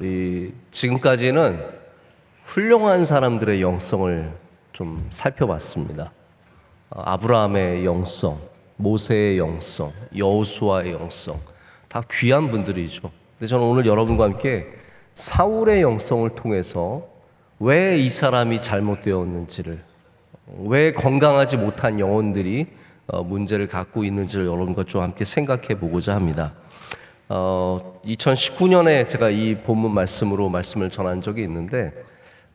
우리 지금까지는 훌륭한 사람들의 영성을 좀 살펴봤습니다. 어, 아브라함의 영성, 모세의 영성, 여호수아의 영성 다 귀한 분들이죠. 근데 저는 오늘 여러분과 함께 사울의 영성을 통해서 왜 이 사람이 잘못되었는지를 왜 건강하지 못한 영혼들이 어, 문제를 갖고 있는지를 여러분과 좀 함께 생각해 보고자 합니다. 어, 2019년에 제가 이 본문 말씀으로 말씀을 전한 적이 있는데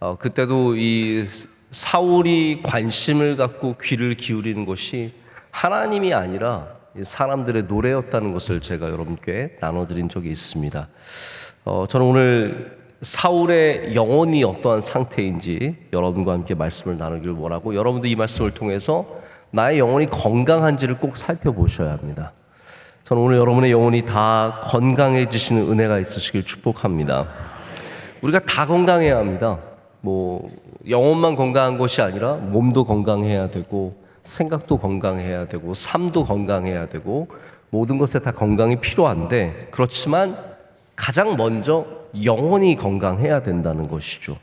어, 그때도 이 사울이 관심을 갖고 귀를 기울이는 것이 하나님이 아니라 이 사람들의 노래였다는 것을 제가 여러분께 나눠드린 적이 있습니다. 어, 저는 오늘 사울의 영혼이 어떠한 상태인지 여러분과 함께 말씀을 나누기를 원하고 여러분도 이 말씀을 통해서 나의 영혼이 건강한지를 꼭 살펴보셔야 합니다. 저는 오늘 여러분의 영혼이 다 건강해지시는 은혜가 있으시길 축복합니다. 우리가 다 건강해야 합니다. 뭐 영혼만 건강한 것이 아니라 몸도 건강해야 되고 생각도 건강해야 되고 삶도 건강해야 되고 모든 것에 다 건강이 필요한데 그렇지만 가장 먼저 영혼이 건강해야 된다는 것이죠.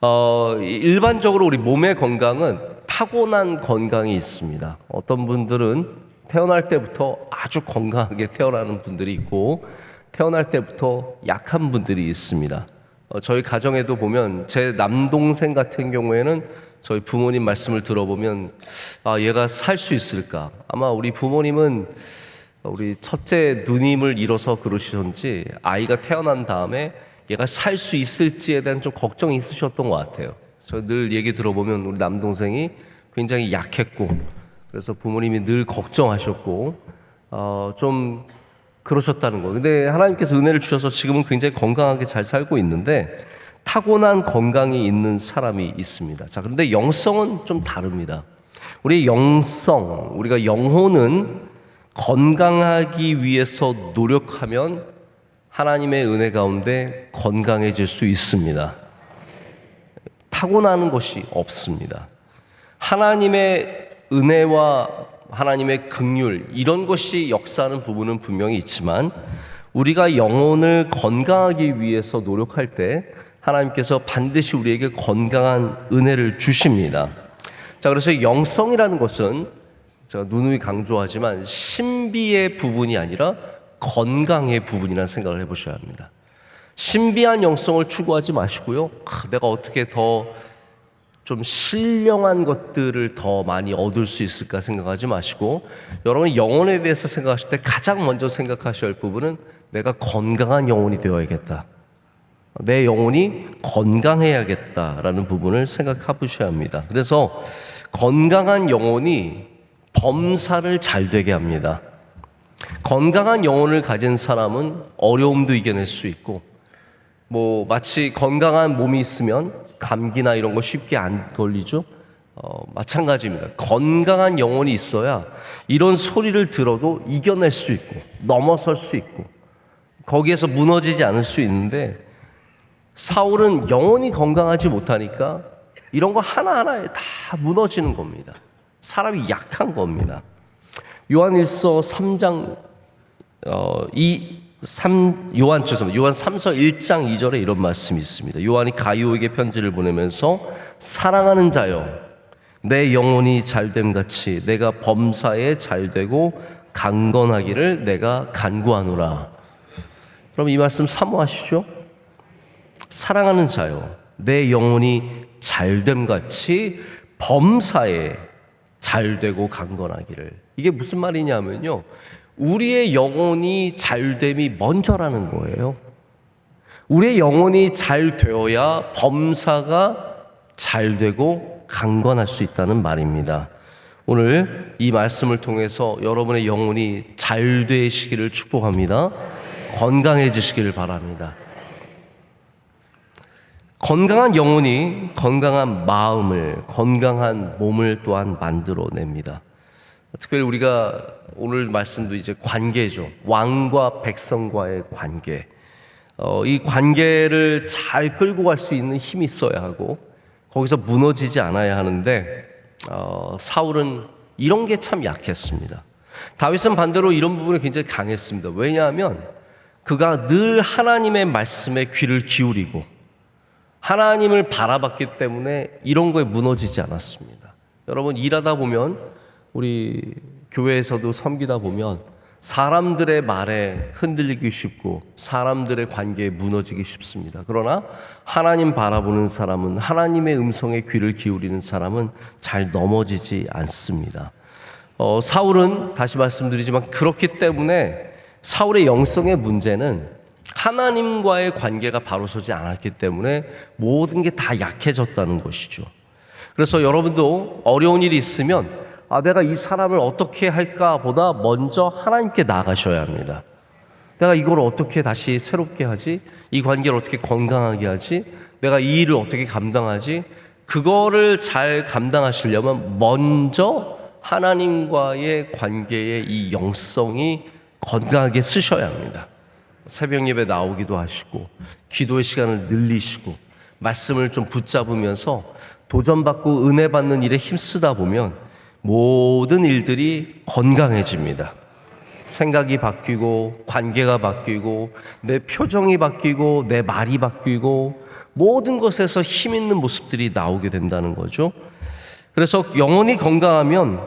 어, 일반적으로 우리 몸의 건강은 타고난 건강이 있습니다. 어떤 분들은 태어날 때부터 아주 건강하게 태어나는 분들이 있고 태어날 때부터 약한 분들이 있습니다. 어, 저희 가정에도 보면 제 남동생 같은 경우에는 저희 부모님 말씀을 들어보면 아, 얘가 살 수 있을까? 아마 우리 부모님은 우리 첫째 누님을 잃어서 그러시던지 아이가 태어난 다음에 얘가 살 수 있을지에 대한 좀 걱정이 있으셨던 것 같아요. 저 늘 얘기 들어보면 우리 남동생이 굉장히 약했고 그래서 부모님이 늘 걱정하셨고 어, 좀 그러셨다는 거. 근데 하나님께서 은혜를 주셔서 지금은 굉장히 건강하게 잘 살고 있는데 타고난 건강이 있는 사람이 있습니다. 자, 그런데 영성은 좀 다릅니다. 우리 영성, 우리가 영혼은 건강하기 위해서 노력하면 하나님의 은혜 가운데 건강해질 수 있습니다. 타고나는 것이 없습니다. 하나님의 은혜와 하나님의 긍휼 이런 것이 역사하는 부분은 분명히 있지만 우리가 영혼을 건강하기 위해서 노력할 때 하나님께서 반드시 우리에게 건강한 은혜를 주십니다. 자, 그래서 영성이라는 것은 제가 누누이 강조하지만 신비의 부분이 아니라 건강의 부분이라는 생각을 해보셔야 합니다. 신비한 영성을 추구하지 마시고요. 아, 내가 어떻게 더 좀 신령한 것들을 더 많이 얻을 수 있을까 생각하지 마시고 여러분 영혼에 대해서 생각하실 때 가장 먼저 생각하셔야 할 부분은 내가 건강한 영혼이 되어야겠다. 내 영혼이 건강해야겠다라는 부분을 생각해 보셔야 합니다. 그래서 건강한 영혼이 범사를 잘 되게 합니다. 건강한 영혼을 가진 사람은 어려움도 이겨낼 수 있고, 뭐, 마치 건강한 몸이 있으면 감기나 이런 거 쉽게 안 걸리죠? 어, 마찬가지입니다. 건강한 영혼이 있어야 이런 소리를 들어도 이겨낼 수 있고, 넘어설 수 있고, 거기에서 무너지지 않을 수 있는데, 사울은 영혼이 건강하지 못하니까 이런 거 하나하나에 다 무너지는 겁니다. 사람이 약한 겁니다. 요한일서 3장 어, 이 3, 요한 죄송합니다. 요한 3서 1장 2절에 이런 말씀이 있습니다. 요한이 가이오에게 편지를 보내면서 사랑하는 자여 내 영혼이 잘됨 같이 내가 범사에 잘되고 강건하기를 내가 간구하노라. 그럼 이 말씀 사모하시죠? 사랑하는 자여 내 영혼이 잘됨 같이 범사에 잘되고 강건하기를 이게 무슨 말이냐면요 우리의 영혼이 잘됨이 먼저라는 거예요. 우리의 영혼이 잘 되어야 범사가 잘 되고 강건할 수 있다는 말입니다. 오늘 이 말씀을 통해서 여러분의 영혼이 잘 되시기를 축복합니다. 건강해지시기를 바랍니다. 건강한 영혼이 건강한 마음을, 건강한 몸을 또한 만들어냅니다. 특별히 우리가 오늘 말씀도 이제 관계죠. 왕과 백성과의 관계. 어, 이 관계를 잘 끌고 갈 수 있는 힘이 있어야 하고, 거기서 무너지지 않아야 하는데, 어, 사울은 이런 게 참 약했습니다. 다윗은 반대로 이런 부분에 굉장히 강했습니다. 왜냐하면 그가 늘 하나님의 말씀에 귀를 기울이고 하나님을 바라봤기 때문에 이런 거에 무너지지 않았습니다. 여러분 일하다 보면 우리 교회에서도 섬기다 보면 사람들의 말에 흔들리기 쉽고 사람들의 관계에 무너지기 쉽습니다. 그러나 하나님 바라보는 사람은 하나님의 음성에 귀를 기울이는 사람은 잘 넘어지지 않습니다. 어, 사울은 다시 말씀드리지만 그렇기 때문에 사울의 영성의 문제는 하나님과의 관계가 바로 서지 않았기 때문에 모든 게 다 약해졌다는 것이죠. 그래서 여러분도 어려운 일이 있으면 아, 내가 이 사람을 어떻게 할까 보다 먼저 하나님께 나가셔야 합니다. 내가 이걸 어떻게 다시 새롭게 하지? 이 관계를 어떻게 건강하게 하지? 내가 이 일을 어떻게 감당하지? 그거를 잘 감당하시려면 먼저 하나님과의 관계의 이 영성이 건강하게 쓰셔야 합니다. 새벽 예배 나오기도 하시고 기도의 시간을 늘리시고 말씀을 좀 붙잡으면서 도전받고 은혜 받는 일에 힘쓰다 보면 모든 일들이 건강해집니다. 생각이 바뀌고 관계가 바뀌고 내 표정이 바뀌고 내 말이 바뀌고 모든 것에서 힘 있는 모습들이 나오게 된다는 거죠. 그래서 영혼이 건강하면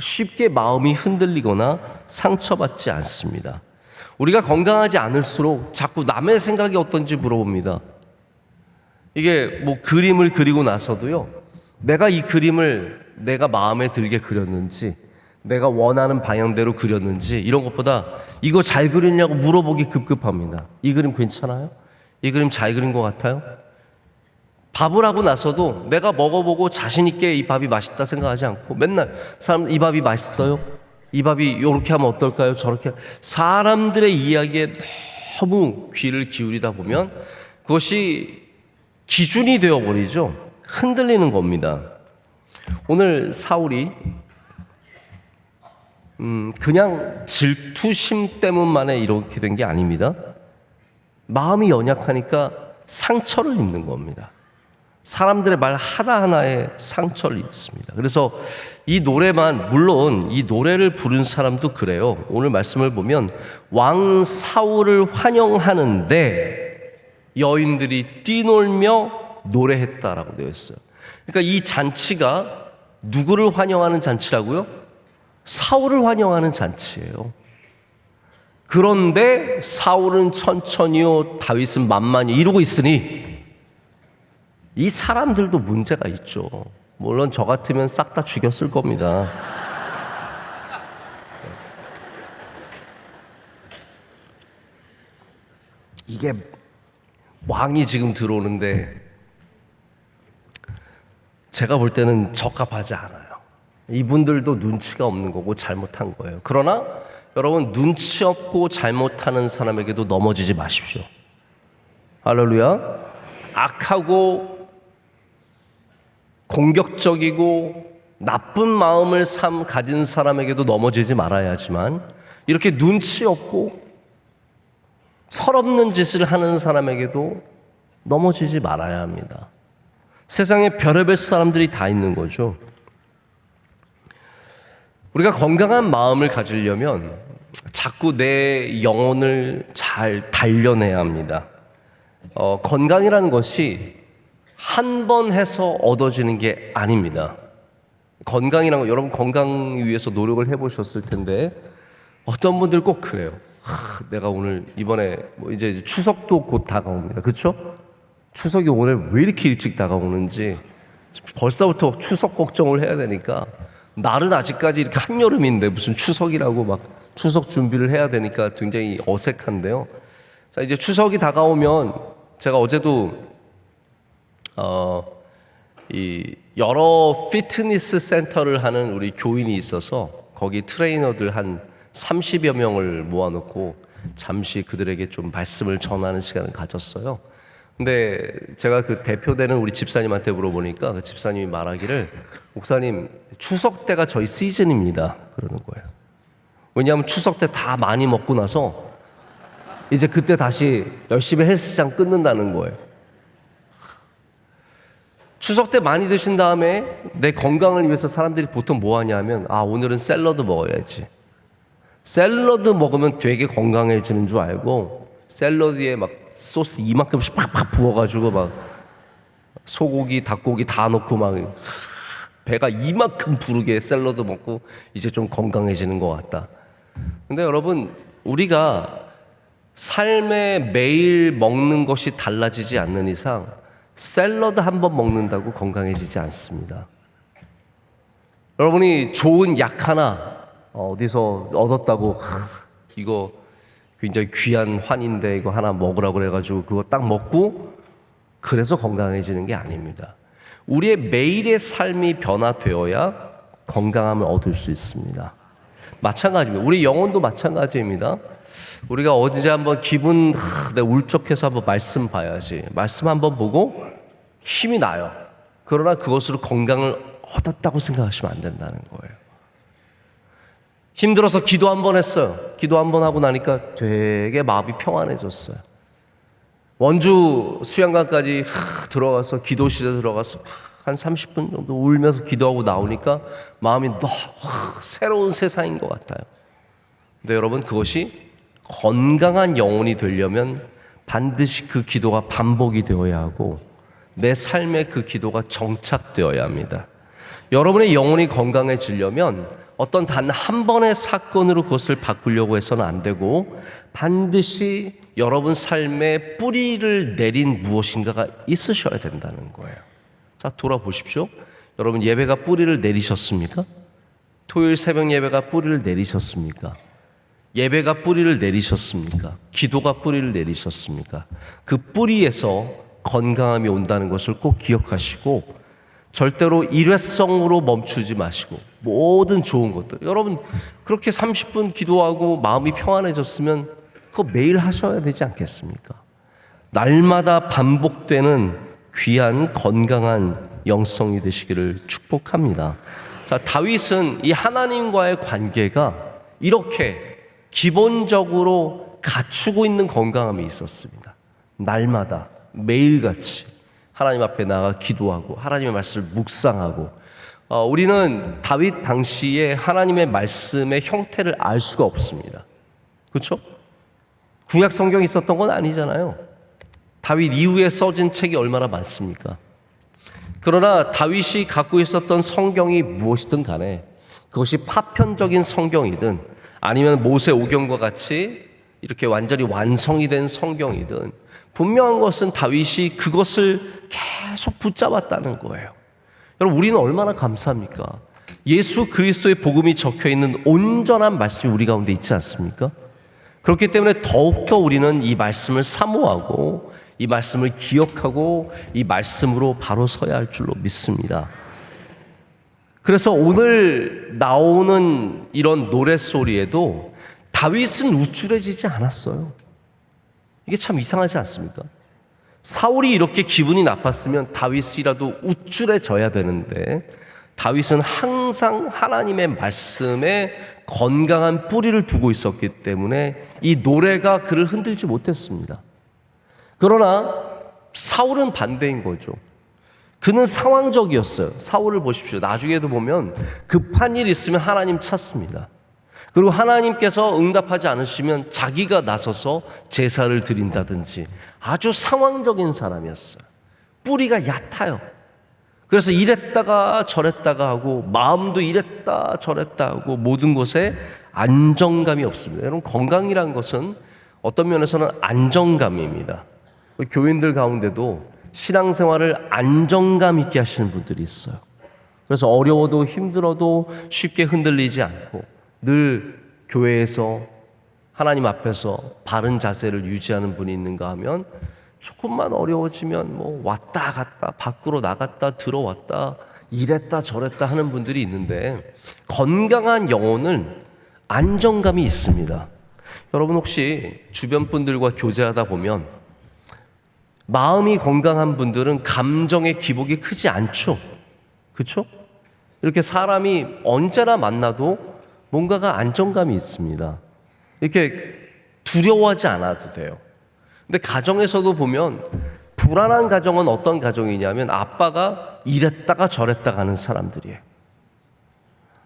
쉽게 마음이 흔들리거나 상처받지 않습니다. 우리가 건강하지 않을수록 자꾸 남의 생각이 어떤지 물어봅니다. 이게 뭐 그림을 그리고 나서도요. 내가 이 그림을 내가 마음에 들게 그렸는지 내가 원하는 방향대로 그렸는지 이런 것보다 이거 잘 그렸냐고 물어보기 급급합니다. 이 그림 괜찮아요? 이 그림 잘 그린 것 같아요? 밥을 하고 나서도 내가 먹어보고 자신있게 이 밥이 맛있다 생각하지 않고 맨날 사람 이 밥이 맛있어요? 이 밥이 이렇게 하면 어떨까요? 저렇게 사람들의 이야기에 너무 귀를 기울이다 보면 그것이 기준이 되어버리죠. 흔들리는 겁니다. 오늘 사울이 음, 그냥 질투심 때문만에 이렇게 된 게 아닙니다. 마음이 연약하니까 상처를 입는 겁니다. 사람들의 말 하나하나에 상처를 입습니다. 그래서 이 노래만, 물론 이 노래를 부른 사람도 그래요. 오늘 말씀을 보면 왕 사울을 환영하는데 여인들이 뛰놀며 노래했다라고 되어 있어요. 그러니까 이 잔치가 누구를 환영하는 잔치라고요? 사울을 환영하는 잔치예요. 그런데 사울은 천천히요, 다윗은 만만히 이러고 있으니 이 사람들도 문제가 있죠. 물론 저 같으면 싹 다 죽였을 겁니다. 이게 왕이 지금 들어오는데 제가 볼 때는 적합하지 않아요. 이분들도 눈치가 없는 거고 잘못한 거예요. 그러나 여러분 눈치 없고 잘못하는 사람에게도 넘어지지 마십시오. 할렐루야. 악하고 공격적이고 나쁜 마음을 삼 가진 사람에게도 넘어지지 말아야지만 이렇게 눈치 없고 철없는 짓을 하는 사람에게도 넘어지지 말아야 합니다. 세상에 별의별 사람들이 다 있는 거죠. 우리가 건강한 마음을 가지려면 자꾸 내 영혼을 잘 단련해야 합니다. 어, 건강이라는 것이 한 번 해서 얻어지는 게 아닙니다. 건강이라는 거 여러분 건강 위해서 노력을 해보셨을 텐데 어떤 분들 꼭 그래요. 하, 내가 오늘 이번에 뭐 이제 추석도 곧 다가옵니다. 그렇죠? 추석이 오늘 왜 이렇게 일찍 다가오는지 벌써부터 추석 걱정을 해야 되니까 날은 아직까지 이렇게 한여름인데 무슨 추석이라고 막 추석 준비를 해야 되니까 굉장히 어색한데요. 자, 이제 추석이 다가오면 제가 어제도 어, 이 여러 피트니스 센터를 하는 우리 교인이 있어서 거기 트레이너들 한 30여 명을 모아놓고 잠시 그들에게 좀 말씀을 전하는 시간을 가졌어요. 근데 제가 그 대표되는 우리 집사님한테 물어보니까 그 집사님이 말하기를 목사님 추석 때가 저희 시즌입니다. 그러는 거예요. 왜냐하면 추석 때 다 많이 먹고 나서 이제 그때 다시 열심히 헬스장 끊는다는 거예요. 추석 때 많이 드신 다음에 내 건강을 위해서 사람들이 보통 뭐 하냐면 아 오늘은 샐러드 먹어야지. 샐러드 먹으면 되게 건강해지는 줄 알고 샐러드에 막 소스 이만큼씩 팍팍 부어가지고 막 소고기, 닭고기 다 넣고 막 배가 이만큼 부르게 샐러드 먹고 이제 좀 건강해지는 것 같다. 근데 여러분 우리가 삶에 매일 먹는 것이 달라지지 않는 이상 샐러드 한 번 먹는다고 건강해지지 않습니다. 여러분이 좋은 약 하나 어디서 얻었다고 하, 이거 굉장히 귀한 환인데 이거 하나 먹으라고 그래가지고 그거 딱 먹고 그래서 건강해지는 게 아닙니다. 우리의 매일의 삶이 변화되어야 건강함을 얻을 수 있습니다. 마찬가지입니다. 우리 영혼도 마찬가지입니다. 우리가 어제 한번 기분 하, 내가 울적해서 한번 말씀 봐야지. 말씀 한번 보고 힘이 나요. 그러나 그것으로 건강을 얻었다고 생각하시면 안 된다는 거예요. 힘들어서 기도 한 번 했어요. 기도 한 번 하고 나니까 되게 마음이 평안해졌어요. 원주 수양관까지 하, 들어가서 기도실에 들어가서 한 30분 정도 울면서 기도하고 나오니까 마음이 너무 새로운 세상인 것 같아요. 근데 여러분 그것이 건강한 영혼이 되려면 반드시 그 기도가 반복이 되어야 하고 내 삶에 그 기도가 정착되어야 합니다. 여러분의 영혼이 건강해지려면 어떤 단 한 번의 사건으로 그것을 바꾸려고 해서는 안 되고 반드시 여러분 삶에 뿌리를 내린 무엇인가가 있으셔야 된다는 거예요. 자, 돌아보십시오. 여러분 예배가 뿌리를 내리셨습니까? 토요일 새벽 예배가 뿌리를 내리셨습니까? 예배가 뿌리를 내리셨습니까? 기도가 뿌리를 내리셨습니까? 그 뿌리에서 건강함이 온다는 것을 꼭 기억하시고 절대로 일회성으로 멈추지 마시고 모든 좋은 것들 여러분 그렇게 30분 기도하고 마음이 평안해졌으면 그거 매일 하셔야 되지 않겠습니까? 날마다 반복되는 귀한 건강한 영성이 되시기를 축복합니다. 자, 다윗은 이 하나님과의 관계가 이렇게 기본적으로 갖추고 있는 건강함이 있었습니다. 날마다 매일같이 하나님 앞에 나가 기도하고 하나님의 말씀을 묵상하고 어, 우리는 다윗 당시에 하나님의 말씀의 형태를 알 수가 없습니다. 그렇죠? 구약 성경이 있었던 건 아니잖아요. 다윗 이후에 써진 책이 얼마나 많습니까? 그러나 다윗이 갖고 있었던 성경이 무엇이든 간에 그것이 파편적인 성경이든 아니면 모세 오경과 같이 이렇게 완전히 완성이 된 성경이든 분명한 것은 다윗이 그것을 계속 붙잡았다는 거예요. 여러분 우리는 얼마나 감사합니까? 예수 그리스도의 복음이 적혀 있는 온전한 말씀이 우리 가운데 있지 않습니까? 그렇기 때문에 더욱더 우리는 이 말씀을 사모하고 이 말씀을 기억하고 이 말씀으로 바로 서야 할 줄로 믿습니다. 그래서 오늘 나오는 이런 노랫소리에도 다윗은 우쭐해지지 않았어요. 이게 참 이상하지 않습니까? 사울이 이렇게 기분이 나빴으면 다윗이라도 우쭐해져야 되는데 다윗은 항상 하나님의 말씀에 건강한 뿌리를 두고 있었기 때문에 이 노래가 그를 흔들지 못했습니다. 그러나 사울은 반대인 거죠. 그는 상황적이었어요. 사울을 보십시오. 나중에도 보면 급한 일 있으면 하나님 찾습니다. 그리고 하나님께서 응답하지 않으시면 자기가 나서서 제사를 드린다든지 아주 상황적인 사람이었어요. 뿌리가 얕아요. 그래서 이랬다가 저랬다가 하고 마음도 이랬다 저랬다 하고 모든 곳에 안정감이 없습니다. 여러분 건강이란 것은 어떤 면에서는 안정감입니다. 교인들 가운데도 신앙생활을 안정감 있게 하시는 분들이 있어요. 그래서 어려워도 힘들어도 쉽게 흔들리지 않고 늘 교회에서 하나님 앞에서 바른 자세를 유지하는 분이 있는가 하면 조금만 어려워지면 뭐 왔다 갔다 밖으로 나갔다 들어왔다 이랬다 저랬다 하는 분들이 있는데 건강한 영혼은 안정감이 있습니다. 여러분 혹시 주변 분들과 교제하다 보면 마음이 건강한 분들은 감정의 기복이 크지 않죠. 그렇죠? 이렇게 사람이 언제나 만나도 뭔가가 안정감이 있습니다. 이렇게 두려워하지 않아도 돼요. 근데 가정에서도 보면 불안한 가정은 어떤 가정이냐면 아빠가 이랬다가 저랬다가 하는 사람들이에요.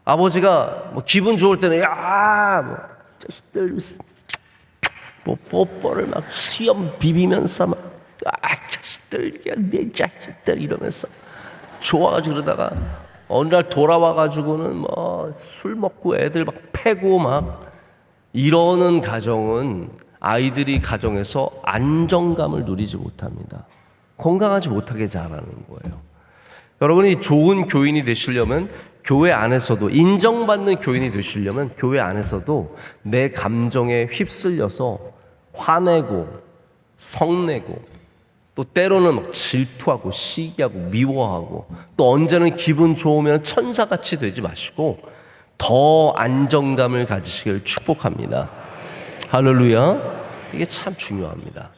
아버지가 뭐 기분 좋을 때는 야, 뭐 자식들 뭐 뽀뽀를 막 수염 비비면서 막 아, 자식들, 야, 내 자식들 이러면서 좋아가지고 그러다가 어느 날 돌아와 가지고는 뭐 술 먹고 애들 막 패고 막 이러는 가정은 아이들이 가정에서 안정감을 누리지 못합니다. 건강하지 못하게 자라는 거예요. 여러분이 좋은 교인이 되시려면 교회 안에서도 인정받는 교인이 되시려면 교회 안에서도 내 감정에 휩쓸려서 화내고 성내고 또 때로는 막 질투하고 시기하고 미워하고 또 언제는 기분 좋으면 천사같이 되지 마시고 더 안정감을 가지시길 축복합니다. 할렐루야. 이게 참 중요합니다.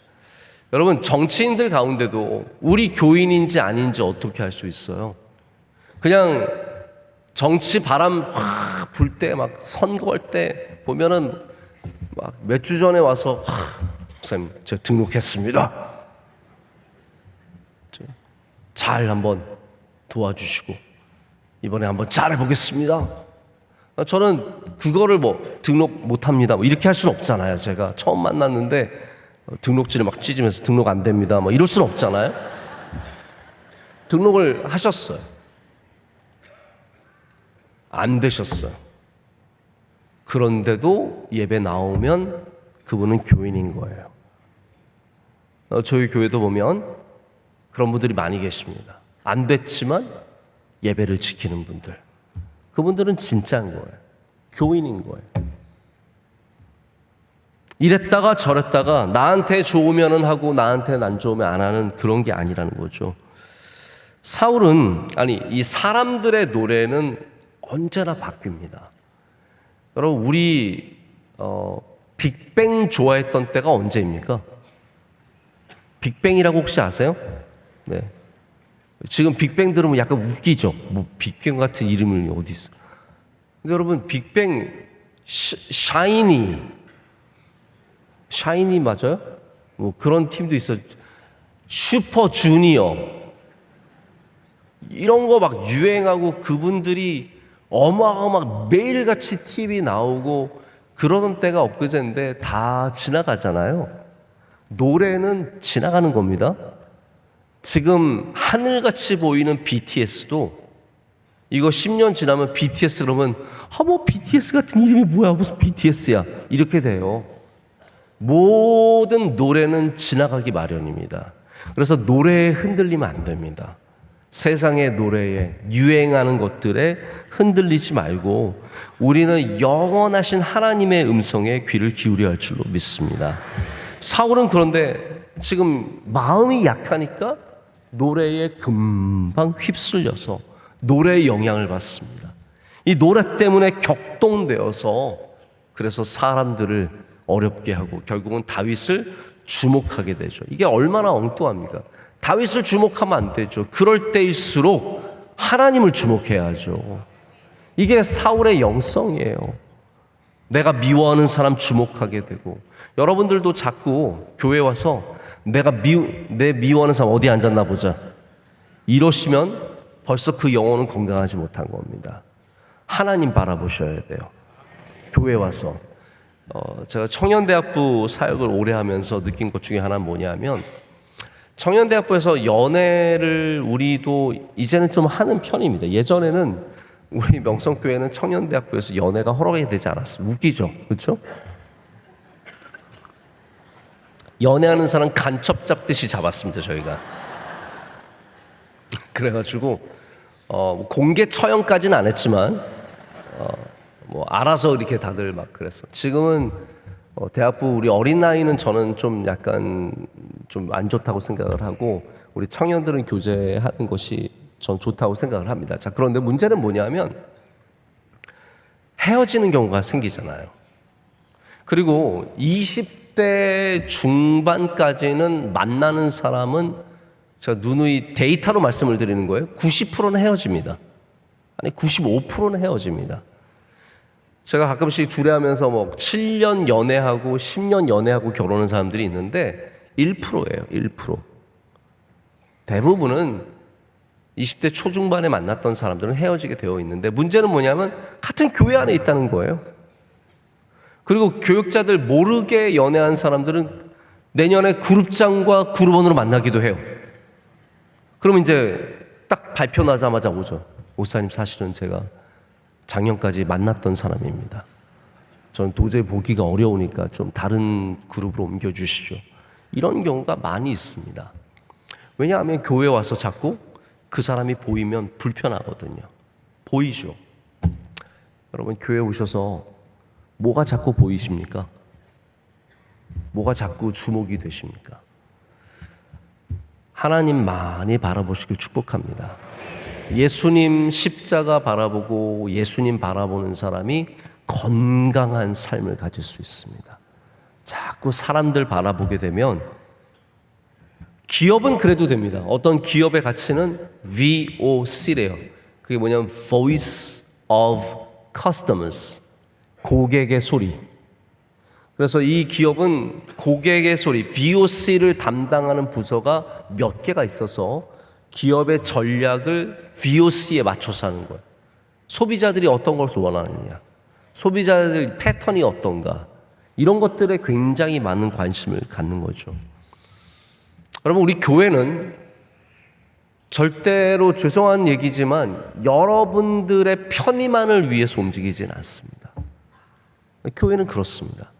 여러분 정치인들 가운데도 우리 교인인지 아닌지 어떻게 할 수 있어요? 그냥 정치 바람 확 불 때 막 선거할 때 보면은 막 몇 주 전에 와서 하, 목사님 제가 등록했습니다. 잘 한번 도와주시고 이번에 한번 잘해 보겠습니다. 저는 그거를 뭐 등록 못 합니다. 뭐 이렇게 할 수는 없잖아요. 제가 처음 만났는데 등록지를 막 찢으면서 등록 안 됩니다. 뭐 이럴 수는 없잖아요. 등록을 하셨어요. 안 되셨어요. 그런데도 예배 나오면 그분은 교인인 거예요. 어, 저희 교회도 보면 그런 분들이 많이 계십니다. 안 됐지만 예배를 지키는 분들. 그분들은 진짜인 거예요. 교인인 거예요. 이랬다가 저랬다가 나한테 좋으면은 하고 나한테는 안 좋으면 안 하는 그런 게 아니라는 거죠. 사울은 아니 이 사람들의 노래는 언제나 바뀝니다. 여러분 우리 어, 빅뱅 좋아했던 때가 언제입니까? 빅뱅이라고 혹시 아세요? 네. 지금 빅뱅 들으면 약간 웃기죠. 뭐 빅뱅 같은 이름이 어디 있어? 근데 여러분 빅뱅 시, 샤이니 샤이니 맞아요? 뭐 그런 팀도 있어. 슈퍼 주니어 이런 거 막 유행하고 그분들이 어마어마 매일같이 TV 나오고 그러던 때가 엊그제인데 다 지나가잖아요. 노래는 지나가는 겁니다. 지금 하늘같이 보이는 BTS도 이거 10년 지나면 BTS 그러면 아뭐 BTS 같은 이름이 뭐야 무슨 BTS야 이렇게 돼요. 모든 노래는 지나가기 마련입니다. 그래서 노래에 흔들리면 안 됩니다. 세상의 노래에 유행하는 것들에 흔들리지 말고 우리는 영원하신 하나님의 음성에 귀를 기울여야 할 줄로 믿습니다. 사울은 그런데 지금 마음이 약하니까 노래에 금방 휩쓸려서 노래의 영향을 받습니다. 이 노래 때문에 격동되어서 그래서 사람들을 어렵게 하고 결국은 다윗을 주목하게 되죠. 이게 얼마나 엉뚱합니까? 다윗을 주목하면 안 되죠. 그럴 때일수록 하나님을 주목해야죠. 이게 사울의 영성이에요. 내가 미워하는 사람 주목하게 되고 여러분들도 자꾸 교회 와서 내가 미, 내 미워하는 사람 어디 앉았나 보자. 이러시면 벌써 그 영혼은 건강하지 못한 겁니다. 하나님 바라보셔야 돼요. 교회 와서. 어, 제가 청년대학부 사역을 오래 하면서 느낀 것 중에 하나는 뭐냐면 청년대학부에서 연애를 우리도 이제는 좀 하는 편입니다. 예전에는 우리 명성교회는 청년대학부에서 연애가 허락이 되지 않았어요. 웃기죠? 그렇죠? 연애하는 사람 간첩 잡듯이 잡았습니다, 저희가. 그래가지고, 어, 뭐 공개 처형까지는 안 했지만, 어, 뭐 알아서 이렇게 다들 막 그랬어. 지금은 어, 대학부 우리 어린 나이는 저는 좀 약간 좀 안 좋다고 생각을 하고 우리 청년들은 교제하는 것이 전 좋다고 생각을 합니다. 자 그런데 문제는 뭐냐면 헤어지는 경우가 생기잖아요. 그리고 20 대 중반까지는 만나는 사람은 제가 누누이 데이터로 말씀을 드리는 거예요. 90%는 헤어집니다. 아니 95%는 헤어집니다. 제가 가끔씩 주례하면서 뭐 7년 연애하고 10년 연애하고 결혼한 사람들이 있는데 1%예요. 1%. 대부분은 20대 초중반에 만났던 사람들은 헤어지게 되어 있는데 문제는 뭐냐면 같은 교회 안에 있다는 거예요. 그리고 교육자들 모르게 연애한 사람들은 내년에 그룹장과 그룹원으로 만나기도 해요. 그럼 이제 딱 발표 나자마자 오죠. 목사님 사실은 제가 작년까지 만났던 사람입니다. 전 도저히 보기가 어려우니까 좀 다른 그룹으로 옮겨주시죠. 이런 경우가 많이 있습니다. 왜냐하면 교회 와서 자꾸 그 사람이 보이면 불편하거든요. 보이죠. 여러분 교회 오셔서 뭐가 자꾸 보이십니까? 뭐가 자꾸 주목이 되십니까? 하나님 많이 바라보시길 축복합니다. 예수님 십자가 바라보고 예수님 바라보는 사람이 건강한 삶을 가질 수 있습니다. 자꾸 사람들 바라보게 되면 기업은 그래도 됩니다. 어떤 기업의 가치는 VOC래요. 그게 뭐냐면 Voice of Customers. 고객의 소리. 그래서 이 기업은 고객의 소리, VOC를 담당하는 부서가 몇 개가 있어서 기업의 전략을 VOC에 맞춰서 하는 거예요. 소비자들이 어떤 것을 원하느냐, 소비자들 패턴이 어떤가, 이런 것들에 굉장히 많은 관심을 갖는 거죠. 여러분, 우리 교회는 절대로 죄송한 얘기지만 여러분들의 편의만을 위해서 움직이진 않습니다. 교회는 그렇습니다.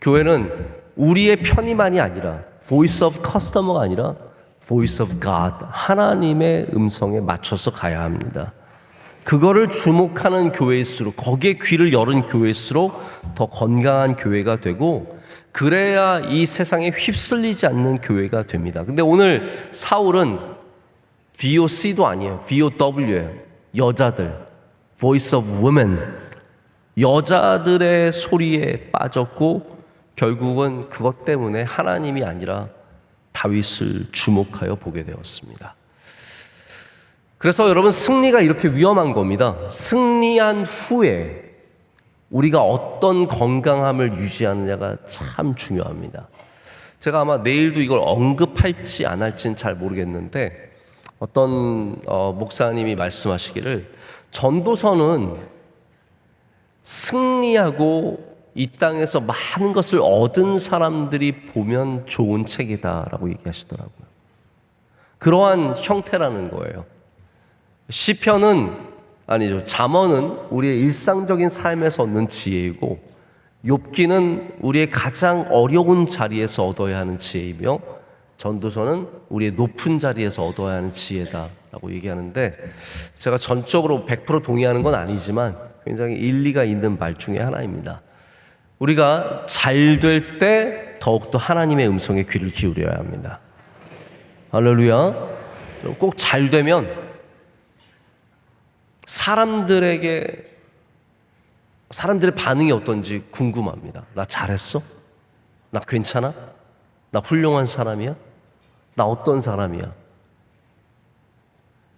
교회는 우리의 편의만이 아니라 voice of customer가 아니라 voice of God 하나님의 음성에 맞춰서 가야 합니다. 그거를 주목하는 교회일수록 거기에 귀를 열은 교회일수록 더 건강한 교회가 되고 그래야 이 세상에 휩쓸리지 않는 교회가 됩니다. 근데 오늘 사울은 VOC도 아니에요. VOW예요. 여자들. Voice of Women. 여자들의 소리에 빠졌고 결국은 그것 때문에 하나님이 아니라 다윗을 주목하여 보게 되었습니다. 그래서 여러분 승리가 이렇게 위험한 겁니다. 승리한 후에 우리가 어떤 건강함을 유지하느냐가 참 중요합니다. 제가 아마 내일도 이걸 언급할지 안 할지는 잘 모르겠는데 어떤 어, 목사님이 말씀하시기를 전도서는 승리하고 이 땅에서 많은 것을 얻은 사람들이 보면 좋은 책이다라고 얘기하시더라고요. 그러한 형태라는 거예요. 시편은 아니죠. 잠언은 우리의 일상적인 삶에서 얻는 지혜이고 욥기는 우리의 가장 어려운 자리에서 얻어야 하는 지혜이며 전도서는 우리의 높은 자리에서 얻어야 하는 지혜다라고 얘기하는데 제가 전적으로 100% 동의하는 건 아니지만 굉장히 일리가 있는 말 중에 하나입니다. 우리가 잘 될 때 더욱더 하나님의 음성에 귀를 기울여야 합니다. 할렐루야. 꼭 잘 되면 사람들에게 사람들의 반응이 어떤지 궁금합니다. 나 잘했어? 나 괜찮아? 나 훌륭한 사람이야? 나 어떤 사람이야?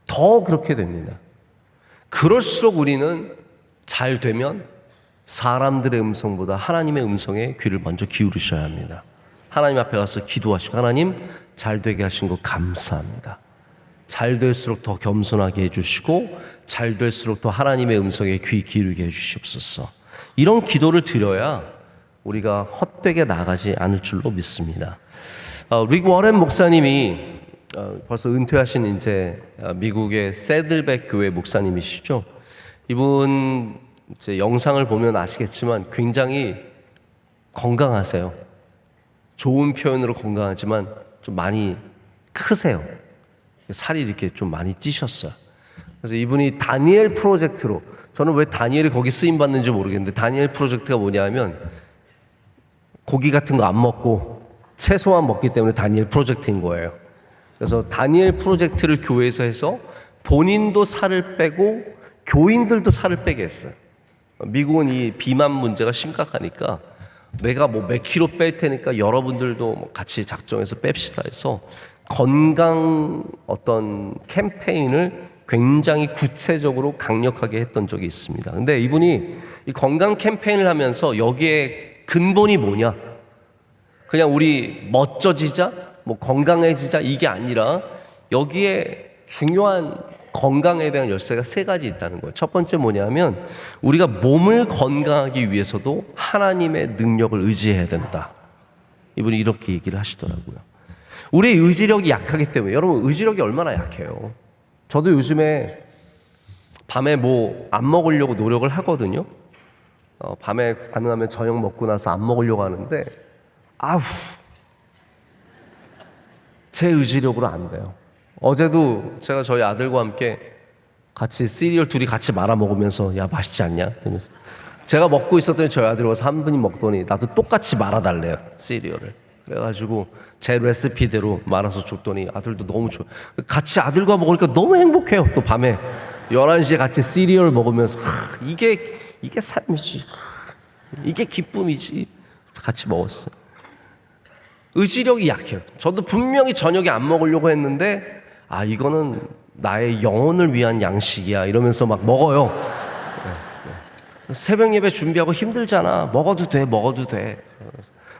더 그렇게 됩니다. 그럴수록 우리는 잘 되면 사람들의 음성보다 하나님의 음성에 귀를 먼저 기울이셔야 합니다. 하나님 앞에 가서 기도하시고 하나님 잘 되게 하신 거 감사합니다. 잘 될수록 더 겸손하게 해주시고 잘 될수록 더 하나님의 음성에 귀 기울게 해주시옵소서. 이런 기도를 드려야 우리가 헛되게 나가지 않을 줄로 믿습니다. 어, 릭 워렌 목사님이 어, 벌써 은퇴하신 이제 어, 미국의 세들백 교회 목사님이시죠. 이분 이제 영상을 보면 아시겠지만 굉장히 건강하세요. 좋은 표현으로 건강하지만 좀 많이 크세요. 살이 이렇게 좀 많이 찌셨어요. 그래서 이분이 다니엘 프로젝트로 저는 왜 다니엘이 거기 쓰임 받는지 모르겠는데 다니엘 프로젝트가 뭐냐면 고기 같은 거 안 먹고 채소만 먹기 때문에 다니엘 프로젝트인 거예요. 그래서 다니엘 프로젝트를 교회에서 해서 본인도 살을 빼고 교인들도 살을 빼게 했어요. 미국은 이 비만 문제가 심각하니까 내가 뭐 몇 킬로 뺄 테니까 여러분들도 뭐 같이 작정해서 뺍시다 해서 건강 어떤 캠페인을 굉장히 구체적으로 강력하게 했던 적이 있습니다. 근데 이분이 이 건강 캠페인을 하면서 여기에 근본이 뭐냐? 그냥 우리 멋져지자, 뭐 건강해지자 이게 아니라 여기에 중요한 건강에 대한 열쇠가 세 가지 있다는 거예요. 첫 번째 뭐냐면 우리가 몸을 건강하기 위해서도 하나님의 능력을 의지해야 된다. 이분이 이렇게 얘기를 하시더라고요. 우리의 의지력이 약하기 때문에 여러분 의지력이 얼마나 약해요. 저도 요즘에 밤에 뭐 안 먹으려고 노력을 하거든요. 어, 밤에 가능하면 저녁 먹고 나서 안 먹으려고 하는데 아우 제 의지력으로 안 돼요. 어제도 제가 저희 아들과 함께 같이 시리얼 둘이 같이 말아 먹으면서 야 맛있지 않냐? 이러면서 제가 먹고 있었더니 저희 아들이 와서 한 분이 먹더니 나도 똑같이 말아 달래요 시리얼을. 그래가지고 제 레시피대로 말아서 줬더니 아들도 너무 좋아. 같이 아들과 먹으니까 너무 행복해요. 또 밤에 11시에 같이 시리얼 먹으면서 하, 이게 이게 삶이지. 하, 이게 기쁨이지. 같이 먹었어요. 의지력이 약해요. 저도 분명히 저녁에 안 먹으려고 했는데 아 이거는 나의 영혼을 위한 양식이야 이러면서 막 먹어요. 네, 네. 새벽 예배 준비하고 힘들잖아. 먹어도 돼, 먹어도 돼.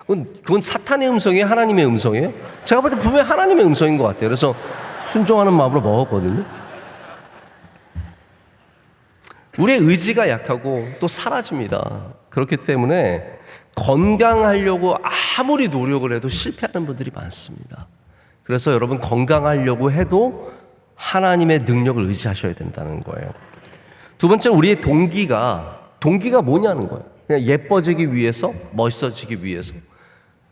그건, 그건 사탄의 음성이에요, 하나님의 음성이에요? 제가 볼 때 분명히 하나님의 음성인 것 같아요. 그래서 순종하는 마음으로 먹었거든요. 우리의 의지가 약하고 또 사라집니다. 그렇기 때문에 건강하려고 아무리 노력을 해도 실패하는 분들이 많습니다. 그래서 여러분 건강하려고 해도 하나님의 능력을 의지하셔야 된다는 거예요. 두 번째는 우리의 동기가 동기가 뭐냐는 거예요. 그냥 예뻐지기 위해서, 멋있어지기 위해서,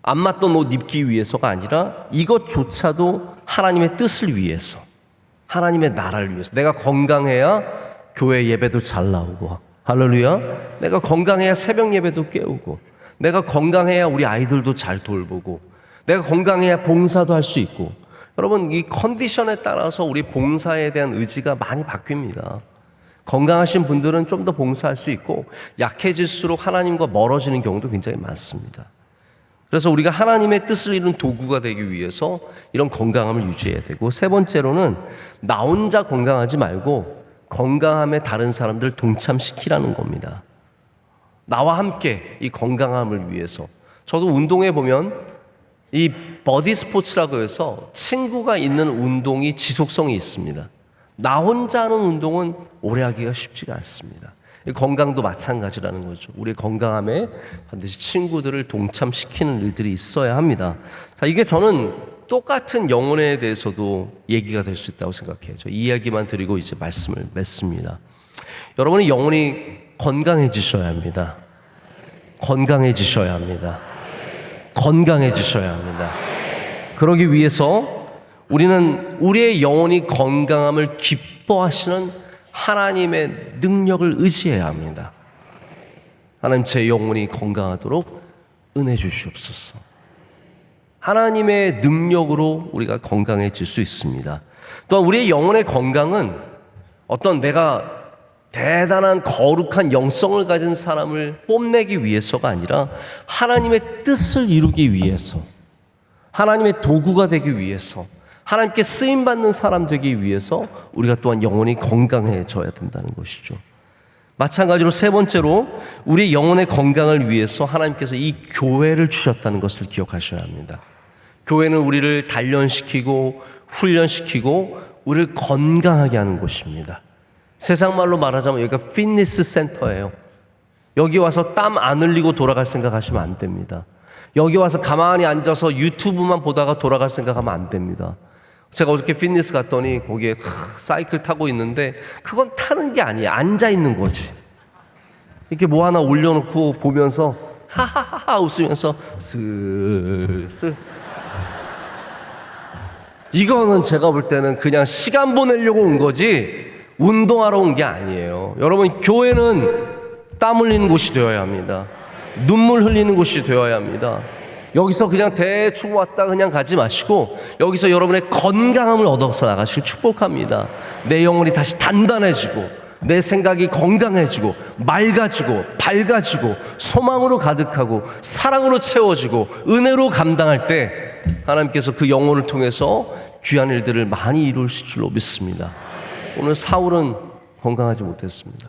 안 맞던 옷 입기 위해서가 아니라 이것조차도 하나님의 뜻을 위해서, 하나님의 나라를 위해서. 내가 건강해야 교회 예배도 잘 나오고, 할렐루야. 내가 건강해야 새벽 예배도 깨우고, 내가 건강해야 우리 아이들도 잘 돌보고, 내가 건강해야 봉사도 할 수 있고. 여러분, 이 컨디션에 따라서 우리 봉사에 대한 의지가 많이 바뀝니다. 건강하신 분들은 좀 더 봉사할 수 있고, 약해질수록 하나님과 멀어지는 경우도 굉장히 많습니다. 그래서 우리가 하나님의 뜻을 이룬 도구가 되기 위해서 이런 건강함을 유지해야 되고, 세 번째로는 나 혼자 건강하지 말고 건강함에 다른 사람들 동참시키라는 겁니다. 나와 함께 이 건강함을 위해서. 저도 운동해 보면 이 버디 스포츠라고 해서 친구가 있는 운동이 지속성이 있습니다. 나 혼자 하는 운동은 오래 하기가 쉽지가 않습니다. 건강도 마찬가지라는 거죠. 우리 건강함에 반드시 친구들을 동참시키는 일들이 있어야 합니다. 자, 이게 저는 똑같은 영혼에 대해서도 얘기가 될 수 있다고 생각해요. 저 이야기만 드리고 이제 말씀을 맺습니다. 여러분의 영혼이 건강해지셔야 합니다. 건강해지셔야 합니다. 건강해지셔야 합니다. 그러기 위해서 우리는 우리의 영혼이 건강함을 기뻐하시는 하나님의 능력을 의지해야 합니다. 하나님 제 영혼이 건강하도록 은혜 주시옵소서. 하나님의 능력으로 우리가 건강해질 수 있습니다. 또한 우리의 영혼의 건강은 어떤 내가 대단한 거룩한 영성을 가진 사람을 뽐내기 위해서가 아니라 하나님의 뜻을 이루기 위해서 하나님의 도구가 되기 위해서 하나님께 쓰임 받는 사람 되기 위해서 우리가 또한 영혼이 건강해져야 된다는 것이죠. 마찬가지로 세 번째로 우리 영혼의 건강을 위해서 하나님께서 이 교회를 주셨다는 것을 기억하셔야 합니다. 교회는 우리를 단련시키고 훈련시키고 우리를 건강하게 하는 곳입니다. 세상 말로 말하자면 여기가 피트니스 센터예요. 여기 와서 땀 안 흘리고 돌아갈 생각하시면 안 됩니다. 여기 와서 가만히 앉아서 유튜브만 보다가 돌아갈 생각하면 안 됩니다. 제가 어저께 피트니스 갔더니 거기에 사이클 타고 있는데 그건 타는 게 아니에요. 앉아 있는 거지. 이렇게 뭐 하나 올려놓고 보면서 하하하하 웃으면서 슬슬 이거는 제가 볼 때는 그냥 시간 보내려고 온 거지 운동하러 온 게 아니에요. 여러분 교회는 땀 흘리는 곳이 되어야 합니다. 눈물 흘리는 곳이 되어야 합니다. 여기서 그냥 대충 왔다 그냥 가지 마시고 여기서 여러분의 건강함을 얻어서 나가시길 축복합니다. 내 영혼이 다시 단단해지고 내 생각이 건강해지고 맑아지고 밝아지고 소망으로 가득하고 사랑으로 채워지고 은혜로 감당할 때 하나님께서 그 영혼을 통해서 귀한 일들을 많이 이루실 줄로 믿습니다. 오늘 사울은 건강하지 못했습니다.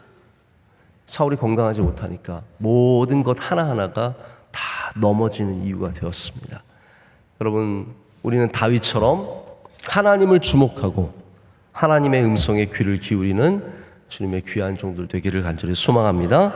사울이 건강하지 못하니까 모든 것 하나하나가 다 넘어지는 이유가 되었습니다. 여러분, 우리는 다윗처럼 하나님을 주목하고 하나님의 음성에 귀를 기울이는 주님의 귀한 종들 되기를 간절히 소망합니다.